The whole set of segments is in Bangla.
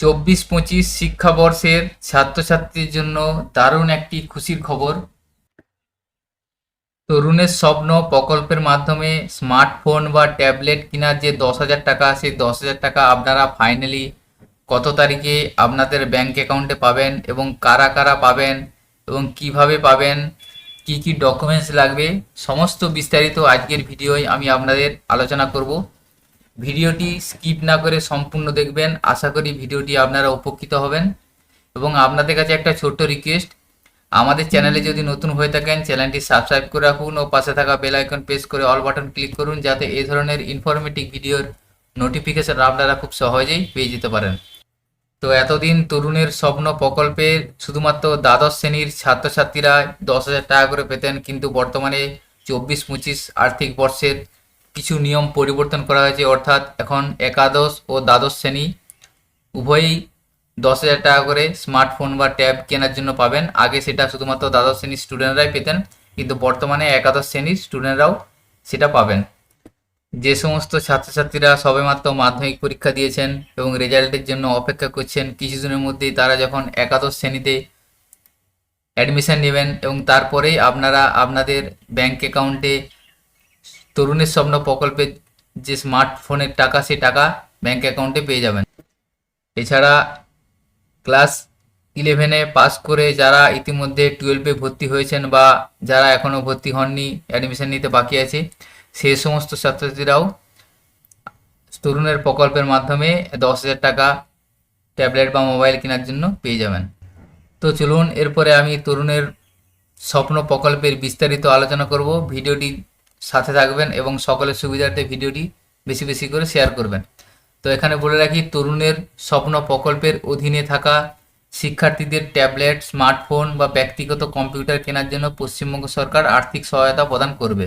চব্বিশ পঁচিশ শিক্ষাবর্ষের ছাত্রছাত্রীর জন্য দারুণ একটি খুশির খবর। তরুণের স্বপ্ন প্রকল্পের মাধ্যমে স্মার্টফোন বা ট্যাবলেট কেনার যে দশ হাজার টাকা, সেই দশ হাজার টাকা আপনারা ফাইনালি কত তারিখে আপনাদের ব্যাংক অ্যাকাউন্টে পাবেন এবং কারা কারা পাবেন এবং কীভাবে পাবেন, কি কি ডকুমেন্টস লাগবে, সমস্ত বিস্তারিত আজকের ভিডিওয় আমি আপনাদের আলোচনা করব। ভিডিওটি স্কিপ না করে সম্পূর্ণ দেখবেন। আশা করি ভিডিওটি আপনারা উপকৃত হবেন। এবং আপনাদের কাছে একটা ছোট্ট রিকোয়েস্ট আমাদের চ্যানেলে যদি নতুন হয়ে থাকেন চ্যানেলটি সাবস্ক্রাইব করে রাখুন ও পাশে থাকা বেল আইকন প্রেস করে অল বাটন ক্লিক করুন, যাতে এই ধরনের ইনফরমেটিভ ভিডিওর নোটিফিকেশন আপনারা খুব সহজেই পেয়ে যেতে পারেন। তো এতদিন তরুণের স্বপ্ন প্রকল্পে শুধুমাত্র দ্বাদশ শ্রেণির ছাত্রছাত্রীরা দশ হাজার টাকা করে পেতেন, কিন্তু বর্তমানে চব্বিশ, পঁচিশ আর্থিক বর্ষের কিছু নিয়ম পরিবর্তন করা হয়েছে। অর্থাৎ এখন একাদশ ও দ্বাদশ শ্রেণি উভয়ই দশ হাজার টাকা করে স্মার্টফোন বা ট্যাব কেনার জন্য পাবেন। আগে সেটা শুধুমাত্র দ্বাদশ শ্রেণির স্টুডেন্টরাই পেতেন, কিন্তু বর্তমানে একাদশ শ্রেণির স্টুডেন্টরাও সেটা পাবেন। যে সমস্ত ছাত্রছাত্রীরা সবেমাত্র মাধ্যমিক পরীক্ষা দিয়েছেন এবং রেজাল্টের জন্য অপেক্ষা করছেন কিছুদিনের মধ্যেই তারা যখন একাদশ শ্রেণীতে অ্যাডমিশন নেবেন এবং তারপরেই আপনারা আপনাদের ব্যাংক অ্যাকাউন্টে তরুণের স্বপ্ন প্রকল্পের যে স্মার্টফোনের টাকা সেই টাকা ব্যাংক অ্যাকাউন্টে পেয়ে যাবেন। এছাড়া ক্লাস ইলেভেনে পাস করে যারা ইতিমধ্যে টুয়েলভে ভর্তি হয়েছেন বা যারা এখনও ভর্তি হননি অ্যাডমিশন নিতে বাকি আছে সেই সমস্ত ছাত্রছাত্রীরাও তরুণের প্রকল্পের মাধ্যমে দশ হাজার টাকা ট্যাবলেট বা মোবাইল কেনার জন্য পেয়ে যাবেন। তো চলুন, এরপরে আমি তরুণের স্বপ্ন প্রকল্পের বিস্তারিত আলোচনা করব। ভিডিওটি সাথে থাকবেন এবং সকলের সুবিধার্থে ভিডিওটি বেশি বেশি করে শেয়ার করবেন। তো এখানে বলে রাখি, তরুণের স্বপ্ন প্রকল্পের অধীনে থাকা শিক্ষার্থীদের ট্যাবলেট, স্মার্টফোন বা ব্যক্তিগত কম্পিউটার কেনার জন্য পশ্চিমবঙ্গ সরকার আর্থিক সহায়তা প্রদান করবে।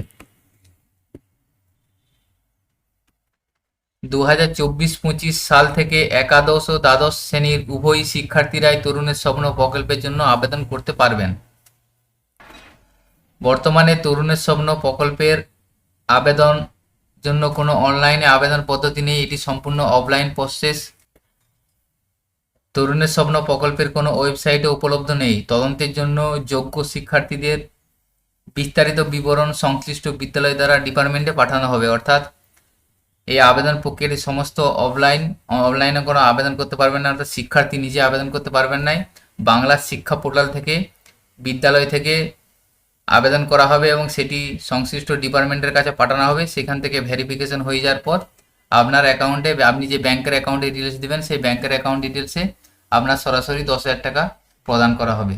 দু হাজার চব্বিশ পঁচিশ সাল থেকে একাদশ ও দ্বাদশ শ্রেণির উভয় শিক্ষার্থীরাই তরুণের স্বপ্ন প্রকল্পের জন্য আবেদন করতে পারবেন। বর্তমানে তরুণের স্বপ্ন প্রকল্পের আবেদন জন্য কোনো অনলাইনে আবেদন পদ্ধতি নেই, এটি সম্পূর্ণ অফলাইন প্রসেস। তরুণের স্বপ্ন প্রকল্পের কোনো ওয়েবসাইটে উপলব্ধ নেই। তদন্তের জন্য যোগ্য শিক্ষার্থীদের বিস্তারিত বিবরণ সংশ্লিষ্ট বিদ্যালয় দ্বারা ডিপার্টমেন্টে পাঠানো হবে। অর্থাৎ, এই আবেদন প্রক্রিয়াটি সমস্ত অফলাইন, অনলাইনে কোনো আবেদন করতে পারবেন না, অর্থাৎ শিক্ষার্থী নিজে আবেদন করতে পারবেন নাই। বাংলা শিক্ষা পোর্টাল থেকে, বিদ্যালয় থেকে আবেদন করা হবে এবং সেটি সংশ্লিষ্ট ডিপার্টমেন্টের কাছে পাঠানো হবে, সেখান থেকে ভেরিফিকেশন হয়ে যাওয়ার পর আপনার অ্যাকাউন্টে আপনি যে ব্যাংকের অ্যাকাউন্টে ডিটেলস দেবেন, সেই ব্যাংকের অ্যাকাউন্ট ডিটেলসে আপনার সরাসরি দশ হাজার টাকা প্রদান করা হবে।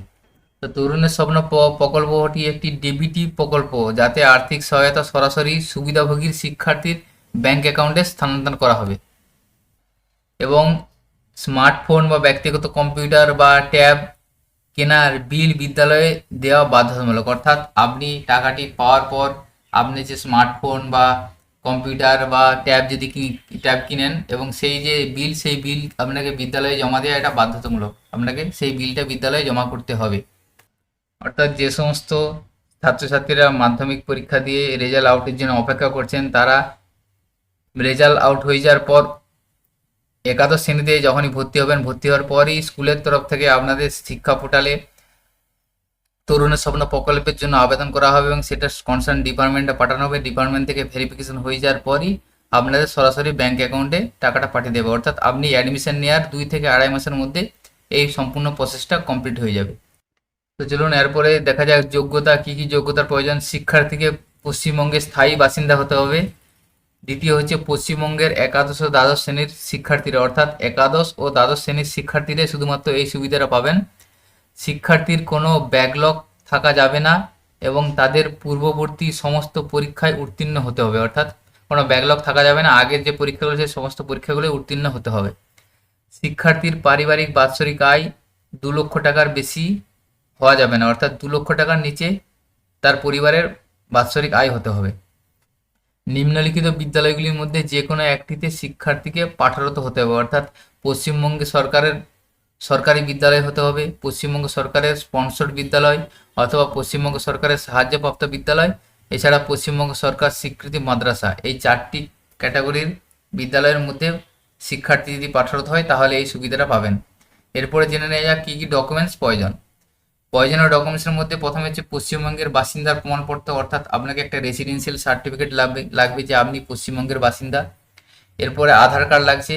তো তরুণের স্বপ্ন প্রকল্পটি একটি ডিবিটি প্রকল্প, যাতে আর্থিক সহায়তা সরাসরি সুবিধাভোগীর শিক্ষার্থীর ব্যাংক অ্যাকাউন্টে স্থানান্তর করা হবে। এবং স্মার্টফোন বা ব্যক্তিগত কম্পিউটার বা ট্যাব কেনার বিল বিদ্যালয়ে দেওয়া বাধ্যতামূলক। অর্থাৎ আপনি টাকাটি পাওয়ার পর আপনি যে স্মার্টফোন বা কম্পিউটার বা ট্যাব যদি ট্যাব কিনেন এবং সেই যে বিল, সেই বিল আপনাকে বিদ্যালয়ে জমা দেওয়া এটা বাধ্যতামূলক। আপনাকে সেই বিলটা বিদ্যালয়ে জমা করতে হবে। অর্থাৎ যে সমস্ত ছাত্রছাত্রীরা মাধ্যমিক পরীক্ষা দিয়ে রেজাল্ট আউটের জন্য অপেক্ষা করছেন, তারা রেজাল্ট আউট হয়ে যাওয়ার পর একাদশ শ্রেণীতে যখনই ভর্তি হবেন, ভর্তি হওয়ার পরই স্কুলের তরফ থেকে আপনাদের শিক্ষা পোর্টালে তরুণের স্বপ্ন প্রকল্পের জন্য আবেদন করা হবে এবং সেটা কনসার্ন ডিপার্টমেন্টে পাঠানো হবে। ডিপার্টমেন্ট থেকে ভেরিফিকেশন হয়ে যাওয়ার পরই আপনাদের সরাসরি ব্যাংক অ্যাকাউন্টে টাকাটা পাঠিয়ে দেবে। অর্থাৎ আপনি অ্যাডমিশন নেওয়ার দুই থেকে আড়াই মাসের মধ্যে এই সম্পূর্ণ প্রসেসটা কমপ্লিট হয়ে যাবে। তো চলুন, এরপরে দেখা যাক যোগ্যতা, কী কী যোগ্যতার প্রয়োজন। শিক্ষার্থীকে পশ্চিমবঙ্গের স্থায়ী বাসিন্দা হতে হবে। দ্বিতীয় হচ্ছে পশ্চিমবঙ্গের একাদশ ও দ্বাদশ শ্রেণির শিক্ষার্থীরা। অর্থাৎ একাদশ ও দ্বাদশ শ্রেণির শিক্ষার্থীরা শুধুমাত্র এই সুবিধাটা পাবেন। শিক্ষার্থীর কোনো ব্যাকলগ থাকা যাবে না এবং তাদের পূর্ববর্তী সমস্ত পরীক্ষায় উত্তীর্ণ হতে হবে। অর্থাৎ কোনো ব্যাকলগ থাকা যাবে না, আগের যে পরীক্ষাগুলো সেই সমস্ত পরীক্ষাগুলো উত্তীর্ণ হতে হবে। শিক্ষার্থীর পারিবারিক বাৎসরিক আয় দু লক্ষ টাকার বেশি হওয়া যাবে না। অর্থাৎ দু লক্ষ টাকার নিচে তার পরিবারের বাৎসরিক আয় হতে হবে। নিম্নলিখিত বিদ্যালয়গুলির মধ্যে যে কোনো একটিতে শিক্ষার্থীকে পাঠরত হতে হবে, অর্থাৎ পশ্চিমবঙ্গে সরকারের সরকারি বিদ্যালয় হতে হবে, পশ্চিমবঙ্গ সরকারের স্পন্সর্ড বিদ্যালয় অথবা পশ্চিমবঙ্গ সরকারের সাহায্যপ্রাপ্ত বিদ্যালয়, এছাড়া পশ্চিমবঙ্গ সরকার স্বীকৃতি মাদ্রাসা। এই চারটি ক্যাটাগরির বিদ্যালয়ের মধ্যে শিক্ষার্থী যদি পাঠরত হয়, তাহলে এই সুবিধাটা পাবেন। এরপরে জেনে নেওয়া যাক কী কী ডকুমেন্টস প্রয়োজন। প্রয়োজনীয় ডকুমেন্টসের মধ্যে প্রথমে হচ্ছে পশ্চিমবঙ্গের বাসিন্দার প্রমাণপত্র, অর্থাৎ আপনাকে একটা রেসিডেন্সিয়াল সার্টিফিকেট লাগবে লাগবে যে আপনি পশ্চিমবঙ্গের বাসিন্দা। এরপরে আধার কার্ড লাগছে,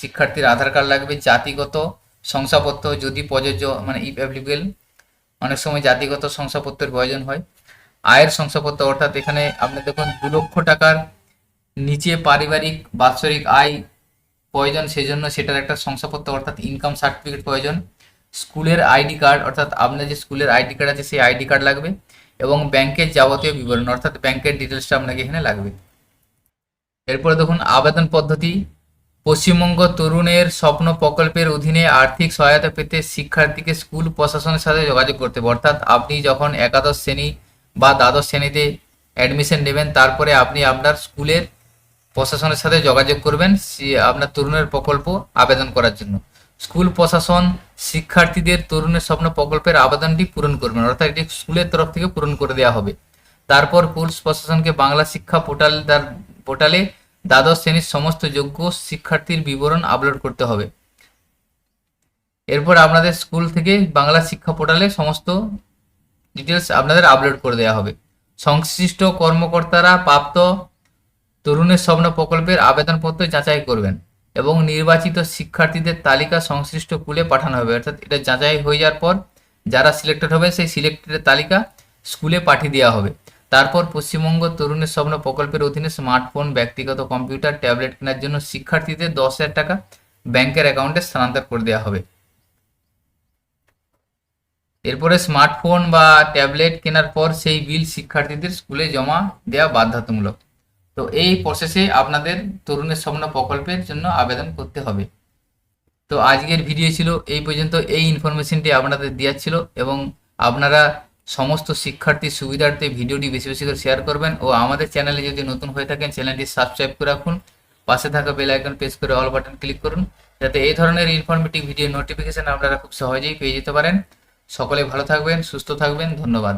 শিক্ষার্থীর আধার কার্ড লাগবে, জাতিগত শংসাপত্র যদি প্রযোজ্য মানে ইফ অ্যাপ্লিকেবল অনেক সময় জাতিগত শংসাপত্রের প্রয়োজন হয়। আয়ের শংসাপত্র, অর্থাৎ এখানে আপনি দেখুন, দু লক্ষ টাকার নিচে পারিবারিক বাৎসরিক আয় প্রয়োজন, সেজন্য সেটার একটা শংসাপত্র, অর্থাৎ ইনকাম সার্টিফিকেট প্রয়োজন। স্কুলের আইডি কার্ড, অর্থাৎ আপনার যে স্কুলের আইডি কার্ড আছে, সেই আইডি কার্ড লাগবে এবং ব্যাংকের যাবতীয় বিবরণ, অর্থাৎ ব্যাংকের ডিটেলসটা আপনাকে এখানে লাগবে। এরপরে দেখুন, আবেদন পদ্ধতি। পশ্চিমবঙ্গ তরুণের স্বপ্ন প্রকল্পের অধীনে আর্থিক সহায়তা পেতে শিক্ষার্থীকে স্কুল প্রশাসনের সাথে যোগাযোগ করতে হবে। অর্থাৎ আপনি যখন একাদশ শ্রেণি বা দ্বাদশ শ্রেণীতে অ্যাডমিশন নেবেন, তারপরে আপনি আপনার স্কুলের প্রশাসনের সাথে যোগাযোগ করবেন আপনার তরুণের প্রকল্প আবেদন করার জন্য। স্কুল প্রশাসন, শিক্ষার্থীদের তরুণের স্বপ্ন প্রকল্পের আবেদনটি পূরণ করবেন, অর্থাৎ এটি স্কুলের তরফ থেকে পূরণ করে দেওয়া হবে। তারপর স্কুল প্রশাসনকে বাংলা শিক্ষা পোর্টাল তার পোর্টালে দ্বাদশ শ্রেণির সমস্ত যোগ্য শিক্ষার্থীর বিবরণ আপলোড করতে হবে। এরপর আপনাদের স্কুল থেকে বাংলা শিক্ষা পোর্টালে সমস্ত ডিটেলস আপনাদের আপলোড করে দেওয়া হবে। সংশ্লিষ্ট কর্মকর্তারা প্রাপ্ত তরুণের স্বপ্ন প্রকল্পের আবেদনপত্র যাচাই করবেন। এবং নির্বাচিত শিক্ষার্থীদের তালিকা সংশ্লিষ্ট স্কুলে পাঠানো হবে। অর্থাৎ এটা যাচাই হয়ে যাওয়ার পর যারা সিলেক্টেড হবে, সেই সিলেক্টেডের তালিকা স্কুলে পাঠিয়ে দেওয়া হবে। তারপর পশ্চিমবঙ্গ তরুণের স্বপ্ন প্রকল্পের অধীনে স্মার্টফোন ব্যক্তিগত কম্পিউটার ট্যাবলেট কেনার জন্য শিক্ষার্থীদের দশ হাজার টাকা ব্যাংকের অ্যাকাউন্টে স্থানান্তর করে দেওয়া হবে। এরপরে স্মার্টফোন বা ট্যাবলেট কেনার পর সেই বিল শিক্ষার্থীদের স্কুলে জমা দেওয়া বাধ্যতামূলক। তো এই প্রসেসে আপনাদের তরুণের স্বপ্ন প্রকল্পের জন্য আবেদন করতে হবে। তো আজকের ভিডিও ছিল এই পর্যন্ত। এই ইনফরমেশনটি আপনাদের দেওয়ার ছিল এবং আপনারা সমস্ত শিক্ষার্থীর সুবিধার্থে ভিডিওটি বেশি বেশি করে শেয়ার করবেন ও আমাদের চ্যানেলে যদি নতুন হয়ে থাকেন চ্যানেলটি সাবস্ক্রাইব করে রাখুন। পাশে থাকা বেল আইকন প্রেস করে অল বাটন ক্লিক করুন যাতে এই ধরনের ইনফরমেটিভ ভিডিও নোটিফিকেশন আপনারা খুব সহজেই পেয়ে যেতে পারেন। সকলে ভালো থাকবেন, সুস্থ থাকবেন, ধন্যবাদ।